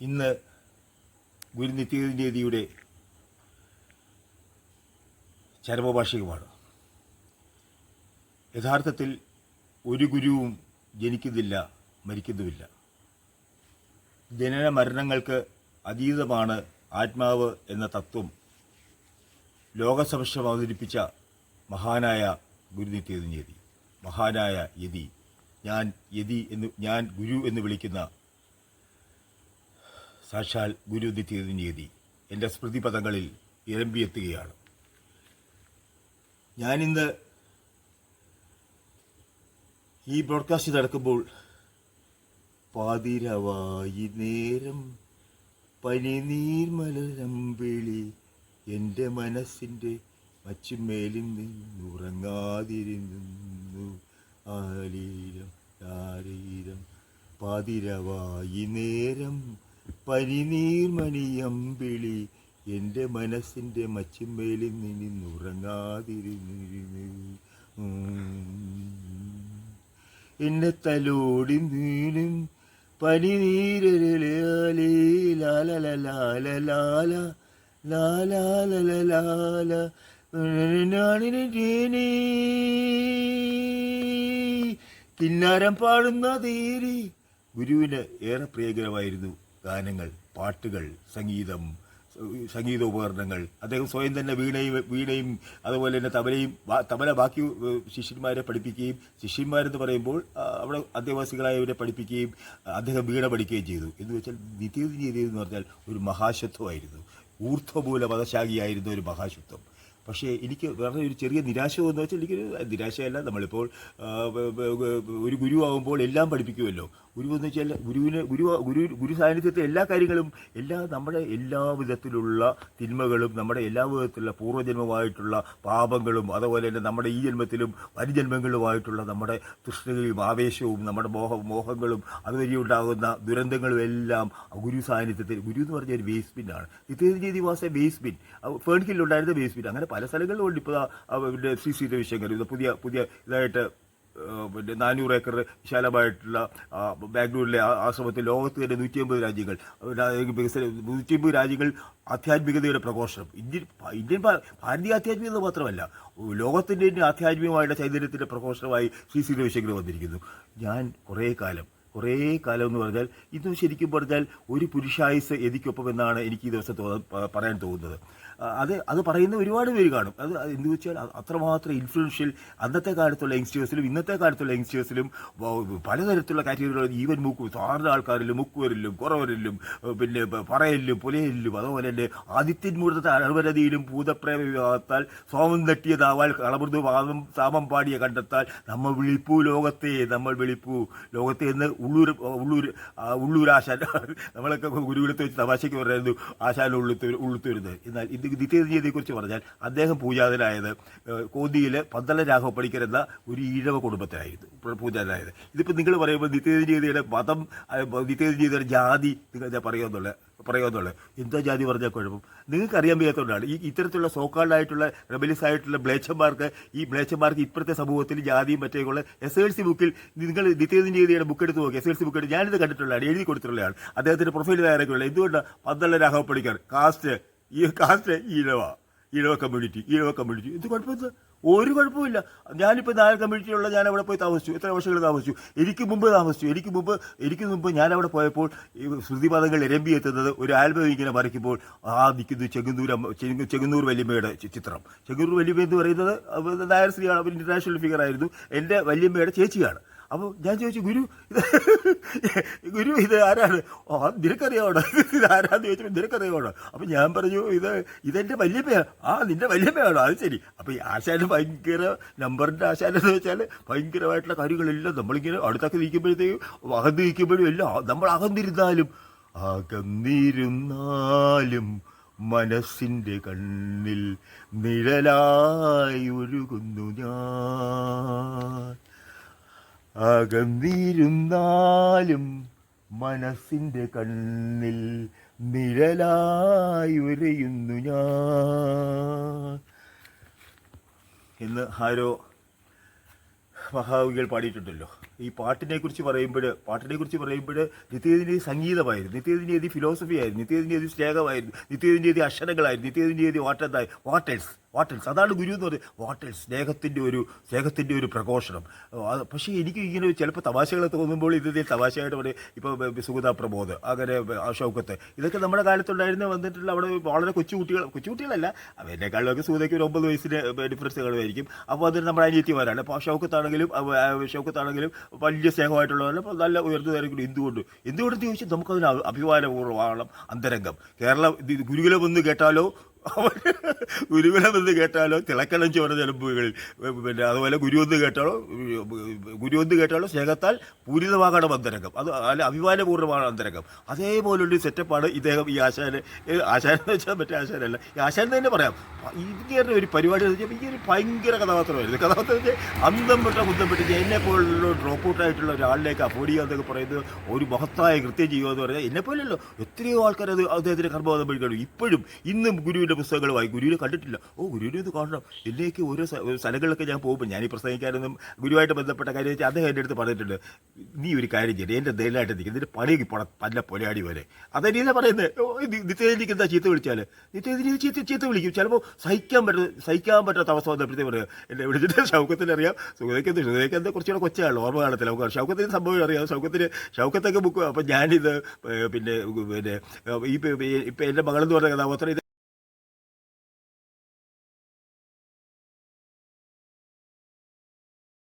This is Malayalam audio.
ഇന്ന് ഗുരു നിത്യനിധിയുടെ ചരമവാർഷികമാണ് യഥാർത്ഥത്തിൽ ഒരു ഗുരുവും ജനിക്കുന്നില്ല മരിക്കുന്നുമില്ല. ജനന മരണങ്ങൾക്ക് അതീതമാണ് ആത്മാവ് എന്ന തത്വം ലോകസമക്ഷം അവതരിപ്പിച്ച മഹാനായ ഗുരുനിത്യനിധി മഹാനായ യതി. ഞാൻ യതി എന്ന് ഞാൻ ഗുരു എന്ന് വിളിക്കുന്ന സാക്ഷാൽ ഗുരു തിരുനീതി എന്റെ സ്മൃതിപദങ്ങളിൽ ഇരമ്പിയെത്തുകയാണ് ഞാനിന്ന് ഈ ബ്രോഡ്കാസ്റ്റ് നടക്കുമ്പോൾ പാതിരവായി നേരം പനിനീർമലരമ്പിളി എന്റെ മനസ്സിന്റെ മച്ചുമേലിൽ നിന്നുറങ്ങാതിരുന്നു. ആലീരം ആരീരം പാതിരവായി നേരം പനിനീർമണിയമ്പിളി എന്റെ മനസ്സിന്റെ മച്ചുമേലിൽ നിന്നുറങ്ങാതിരുന്നിരുന്നു എന്നെ തലോടി നീനും പനിനീരലാലേ ലാല ലാല ലാല കിന്നാരം പാടുന്ന തീരി ഗുരുവിന് ഏറെ പ്രിയകരമായിരുന്നു ഗാനങ്ങൾ പാട്ടുകൾ സംഗീതം സംഗീതോപകരണങ്ങൾ അദ്ദേഹം സ്വയം തന്നെ വീണയും വീണയും അതുപോലെ തന്നെ തബലയും തബല ബാക്കി ശിഷ്യന്മാരെ പഠിപ്പിക്കുകയും ശിഷ്യന്മാരെന്ന് പറയുമ്പോൾ അവിടെ അന്തേവാസികളായവരെ പഠിപ്പിക്കുകയും അദ്ദേഹം വീണ പഠിക്കുകയും ചെയ്തു. എന്ന് വെച്ചാൽ നിത്യനിധി എന്ന് പറഞ്ഞാൽ ഒരു മഹാശത്വമായിരുന്നു. ഊർധ്വമൂല മതശാഖിയായിരുന്ന ഒരു മഹാശുദ്ധം പക്ഷേ എനിക്ക് വേറെ ഒരു ചെറിയ നിരാശ എന്ന് വെച്ചാൽ എനിക്കൊരു നിരാശയല്ല. നമ്മളിപ്പോൾ ഒരു ഗുരു ആകുമ്പോൾ എല്ലാം പഠിപ്പിക്കുമല്ലോ ഗുരു എന്ന് വെച്ചാൽ ഗുരുവിന് ഗുരു ഗുരു ഗുരു സാന്നിധ്യത്തിൽ എല്ലാ കാര്യങ്ങളും എല്ലാ നമ്മുടെ എല്ലാ വിധത്തിലുള്ള തിന്മകളും നമ്മുടെ എല്ലാ വിധത്തിലുള്ള പൂർവജന്മമായിട്ടുള്ള പാപങ്ങളും അതുപോലെ തന്നെ നമ്മുടെ ഈ ജന്മത്തിലും വരിജന്മങ്ങളുമായിട്ടുള്ള നമ്മുടെ തൃഷ്ണയും ആവേശവും നമ്മുടെ മോഹ മോഹങ്ങളും അതുവഴി ഉണ്ടാകുന്ന ദുരന്തങ്ങളും എല്ലാം ഗുരു സാന്നിധ്യത്തിൽ ഗുരു എന്ന് പറഞ്ഞ ഒരു ബേസ്മെന്റ് ആണ്. നിത്യജീതി വാസ ബേസ്മെന്റ് ഫേൺഹില്ലുണ്ടായിരുന്ന ബേസ്മെന്റ് അങ്ങനെ പല സ്ഥലങ്ങളിലും ഉണ്ട്. ഇപ്പോൾ പിന്നെ സി സിയുടെ രവിശങ്കർ ഇത് പുതിയ പുതിയ ഇതായിട്ട് പിന്നെ നാനൂറ് ഏക്കർ വിശാലമായിട്ടുള്ള ബാംഗ്ലൂരിലെ ആശ്രമത്തിൽ ലോകത്ത് തന്നെ നൂറ്റി അമ്പത് രാജ്യങ്ങൾ നൂറ്റി അമ്പത് രാജ്യങ്ങൾ ആധ്യാത്മികതയുടെ പ്രഘോഷണം. ഇന്ത്യൻ ഇന്ത്യൻ ഭാരതീയ ആധ്യാത്മികത മാത്രമല്ല ലോകത്തിന്റെ തന്നെ ആധ്യാത്മികമായിട്ട് ചൈതന്യത്തിന്റെ പ്രഘോഷണമായി ശ്രീ ശ്രീ രവിശങ്കർ വന്നിരിക്കുന്നു. ഞാൻ കുറേ കാലം കുറേ കാലം എന്ന് പറഞ്ഞാൽ ഇത് ശരിക്കും പറഞ്ഞാൽ ഒരു പുരുഷായുസ് എനിക്കൊപ്പം എന്നാണ് എനിക്ക് ഈ ദിവസം പറയാൻ തോന്നുന്നത്. അത് അത് പറയുന്ന ഒരുപാട് പേര് കാണും. അത് എന്ന് വെച്ചാൽ അത്രമാത്രം ഇൻഫ്ലുവൻഷ്യൽ അന്നത്തെ കാലത്തുള്ള യങ്സ്റ്റേഴ്സിലും ഇന്നത്തെ കാലത്തുള്ള യങ്സ്റ്റേഴ്സിലും പലതരത്തിലുള്ള കാറ്റഗറികളും ഈവൻ മുക്കു സാധാരണ ആൾക്കാരിലും മുക്കുവരിലും കുറവരിലും പിന്നെ പറയലിലും പുലയലിലും അതുപോലെ തന്നെ ആദിത്യൻ മുഹൂർത്തത്തെ അഴവരതിയിലും ഭൂതപ്രേമ വിവാഹത്താൽ സോമം തട്ടിയതാവാൽ കളമൃദു വാദം സാമം പാടിയ കണ്ടെത്താൽ നമ്മൾ വിളിപ്പൂ ലോകത്തെ നമ്മൾ വിളിപ്പൂ ലോകത്തെ എന്ന് ഉള്ളൂർ ഉള്ളൂർ ഉള്ളൂർ ആശാൻ. നമ്മളൊക്കെ ഗുരുകുലത്ത് വെച്ച് തമാശയ്ക്ക് പറയുന്നു ആശാൻ ഉള്ളിത്ത് വരുന്നത്. എന്നാൽ ഇത് നിത്യതീയതയെക്കുറിച്ച് പറഞ്ഞാൽ അദ്ദേഹം പൂജാതനായത് കോന്തിയിൽ പന്തള രാഘവ പണിക്കർ എന്ന ഒരു ഈഴവ കുടുംബത്തിലായിരുന്നു. പൂജാതനായത്. ഇതിപ്പോൾ നിങ്ങൾ പറയുമ്പോൾ നിത്യതീയതയുടെ മതം നിത്യതീയതയുടെ ജാതി നിങ്ങൾ പറയുമെന്നുള്ള പറയുമെന്നുള്ളത് എന്താ ജാതി പറഞ്ഞാൽ കുഴപ്പം. നിങ്ങൾക്ക് അറിയാൻ വയ്യാത്തതുകൊണ്ടാണ്. ഈ ഇത്തരത്തിലുള്ള സോക്കാൾഡായിട്ടുള്ള റെബലിസ് ആയിട്ടുള്ള ബ്ലേച്ചന്മാർക്ക് ഈ ബ്ലേച്ചന്മാർക്ക് ഇപ്പോഴത്തെ സമൂഹത്തിൽ ജാതിയും മറ്റേക്കുള്ള എസ് എൽ സി ബുക്കിൽ നിങ്ങൾ നിത്യനിധിയുടെ ബുക്ക് എടുത്ത് നോക്കി എസ് എൽ സി ബുക്ക് എടുത്ത് ഞാനിത് കണ്ടിട്ടുള്ളതാണ് എഴുതി കൊടുത്തിട്ടുള്ളതാണ്. അദ്ദേഹത്തിന്റെ പ്രൊഫൈൽ തയ്യാറാക്കിയുള്ള എന്തുകൊണ്ടാണ് പന്തള രാഘവ പണിക്കർ? കാസ്റ്റ്. ഈ caste Ezhava Ezhava community Ezhava community ഇത് കുഴപ്പമില്ല. ഒരു കുഴപ്പമില്ല ഞാനിപ്പോൾ നാല് കമ്മ്യൂണിറ്റിയുള്ള ഞാൻ അവിടെ പോയി താമസിച്ചു. എത്ര വർഷങ്ങൾ താമസിച്ചു? എനിക്ക് മുമ്പ് താമസിച്ചു. എനിക്ക് മുമ്പ് എനിക്ക് മുമ്പ് ഞാൻ അവിടെ പോയപ്പോൾ ശ്രുതിപദങ്ങൾ ഇരമ്പി എത്തുന്നത് ഒരു ആൽബം ഇങ്ങനെ വരയ്ക്കുമ്പോൾ ആ നിൽക്കുന്നു ചെങ്ങന്നൂർ ചെങ്ങന്നൂർ വല്യമ്മയുടെ ചിത്രം. ചെങ്ങന്നൂർ വല്യമ്മ എന്ന് പറയുന്നത് നായർ ശ്രീയാണ് ഇന്റർനാഷണൽ ഫിഗർ ആയിരുന്നു. എന്റെ വല്യമ്മയുടെ ചേച്ചിയാണ്. അപ്പോൾ ഞാൻ ചോദിച്ചു ഗുരു ഗുരു ഇത് ആരാണ്? ആ നിനക്കറിയാവണോ ഇത് ആരാന്ന് ചോദിച്ചപ്പോൾ നിനക്കറിയാവണോ അപ്പം ഞാൻ പറഞ്ഞു ഇത് ഇതെന്റെ വല്യമ്മയാണ് ആ നിന്റെ വല്യമ്മയാണോ? അത് ശരി. അപ്പോൾ ഈ ആശാന് ഭയങ്കര നമ്പറിന്റെ ആശാനെന്ന് വെച്ചാൽ ഭയങ്കരമായിട്ടുള്ള കാര്യങ്ങളെല്ലാം നമ്മളിങ്ങനെ അടുത്തൊക്കെ നിൽക്കുമ്പോഴത്തേക്കും അകന്ന് നിൽക്കുമ്പോഴും എല്ലാം നമ്മൾ അകന്നിരുന്നാലും അകന്നിരുന്നാലും മനസ്സിന്റെ കണ്ണിൽ നിഴലായി ഒഴുകുന്നു ഞാൻ. അകന്നിരുന്നാലും മനസ്സിന്റെ കണ്ണിൽ നിഴലായി ഉരയുന്നു ഞാൻ. എന്ന് ആരോ മഹാവികൾ പാടിയിട്ടുണ്ടല്ലോ. ഈ പാട്ടിനെ കുറിച്ച് പറയുമ്പോൾ പാട്ടിനെ കുറിച്ച് പറയുമ്പോൾ നിത്യതിന്റെ സംഗീതമായിരുന്നു. നിത്യതിന്റെ ഫിലോസഫി ആയിരുന്നു. നിത്യതിന്റെ സ്നേഹമായിരുന്നു നിത്യതിന്റെ അക്ഷരങ്ങളായിരുന്നു. നിത്യതിന്റെ വാട്ടർ വാട്ടേഴ്സ് വാട്ടേഴ്സ് അതാണ് ഗുരു എന്ന് പറയുന്നത്. വാട്ടേഴ്സ് സ്നേഹത്തിന്റെ ഒരു സ്നേഹത്തിന്റെ ഒരു പ്രഘോഷണം. പക്ഷേ എനിക്ക് ഇങ്ങനെ ചിലപ്പോൾ തമാശകൾ തോന്നുമ്പോൾ ഇത് ഇതിൽ തമാശയായിട്ട് പറയും. ഇപ്പോൾ സുഗത പ്രബോധ് അങ്ങനെ അശോകത്ത്. ഇതൊക്കെ നമ്മുടെ കാലത്തുണ്ടായിരുന്ന വന്നിട്ടുള്ള അവിടെ വളരെ കൊച്ചുകുട്ടികൾ കൊച്ചുകുട്ടികളല്ല അവരെക്കാളൊക്കെ സുഗതയ്ക്ക് ഒരു ഒമ്പത് വയസ്സിന് ഡിഫറൻസ് അപ്പോൾ അതിന് നമ്മുടെ അനിയത്തിമാരാണ്. അപ്പോൾ അശോകത്താണെങ്കിലും അശോകത്താണെങ്കിലും വലിയ സ്നേഹമായിട്ടുള്ളവരാണ്. അപ്പോൾ നല്ല ഉയർന്നു തരക്കും എന്തുകൊണ്ട്? എന്തുകൊണ്ടെന്ന് ചോദിച്ചാൽ നമുക്കതിന് അഭി- അഭിമാനപൂർവമാണ് അന്തരംഗം. കേരളം ഗുരുകുലം ഒന്ന് കേട്ടാലോ ഗുരുകുലം എന്ന് കേട്ടാലോ? തിളക്കണം ചോര ചെലമ്പുകളിൽ പിന്നെ അതുപോലെ ഗുരു എന്ന് കേട്ടാലോ? ഗുരു എന്ന് കേട്ടാലോ? സ്നേഹത്താൽ പൂരിതമാകണം അന്തരംഗം അത് അല്ല അഭിമാനപൂർണമാണ് അന്തരംഗം അതേപോലൊരു സെറ്റപ്പാണ് ഇദ്ദേഹം ഈ ആശാന് ആശാന എന്ന് വെച്ചാൽ മറ്റേ ആശാനല്ല. ഈ ആശാൻ എന്ന് തന്നെ പറയാം. ഇതിന്റെ ഒരു പരിപാടി എന്ന് വെച്ചാൽ ഈ ഒരു ഭയങ്കര കഥാപാത്രമായിരുന്നു. കഥാപാത്രം വെച്ചാൽ അന്തം പെട്ട കുന്തം പെട്ട് എന്നെ പോലുള്ള ഡ്രോപ്പ് ഔട്ട് ആയിട്ടുള്ള ഒരാളിലേക്ക് അഫോർഡ് ചെയ്യുക എന്നൊക്കെ പറയുന്നത് ഒരു മഹത്തായ കൃത്യം ചെയ്യുക എന്ന് പറഞ്ഞാൽ എന്നെ പോലെയല്ലോ എത്രയോ ആൾക്കാർ അത് അദ്ദേഹത്തിന് കർമ്മബോധം പഠിക്കണം ഇപ്പോഴും ഇന്നും ഗുരുവിന്റെ പുസ്തകങ്ങൾ വായിക്കും. ഗുരുവിനെ കണ്ടിട്ടില്ല. ഓ ഗുരുവിനെ ഇത് കാണണം. എന്നേക്ക് ഓരോ സ്ഥലങ്ങളിലൊക്കെ ഞാൻ പോകുമ്പോൾ ഞാൻ ഈ പ്രസംഗിക്കാനൊന്നും ഗുരുവായിട്ട് ബന്ധപ്പെട്ട കാര്യം വെച്ചാൽ അദ്ദേഹം എന്റെ അടുത്ത് പറഞ്ഞിട്ടുണ്ട്. നീ ഒരു കാര്യം ചെയ്യേ. എന്റെ ധൈര്യമായിട്ട് നിൽക്കും നിന്റെ പണിയൊക്കെ പോണ പല പൊലയാടി പോലെ. അതെന്നെ പറയുന്നത് ഓ നിത്യതിലേക്ക് എന്താ ചീത്ത വിളിച്ചാൽ നിത്യേന്ദ്രി ചീത്ത ചീത്ത വിളിക്കും. ചിലപ്പോൾ സഹിക്കാൻ പറ്റുന്ന സഹിക്കാൻ പറ്റാത്ത അവസ്ഥ വന്നപ്പോഴത്തേ പറയുക എന്നെ വിളിച്ചിട്ട് ഷൗക്കത്തിന് അറിയാം. സുഖതയ്ക്ക് എന്ത് സുഖതയ്ക്ക് എന്താ കുറച്ചുകൂടെ കൊച്ചാണല്ലോ ഓർമ്മ കാണത്തില്ല. നമുക്ക് ഷൗക്കത്തിന് സംഭവം അറിയാം. ഷൗക്കത്തിന് ഷൗക്കത്തൊക്കെ ബുക്ക്. അപ്പം ഞാനിത് പിന്നെ പിന്നെ ഇപ്പം എന്റെ മകളെന്ന് പറഞ്ഞ കഥാപാത്രം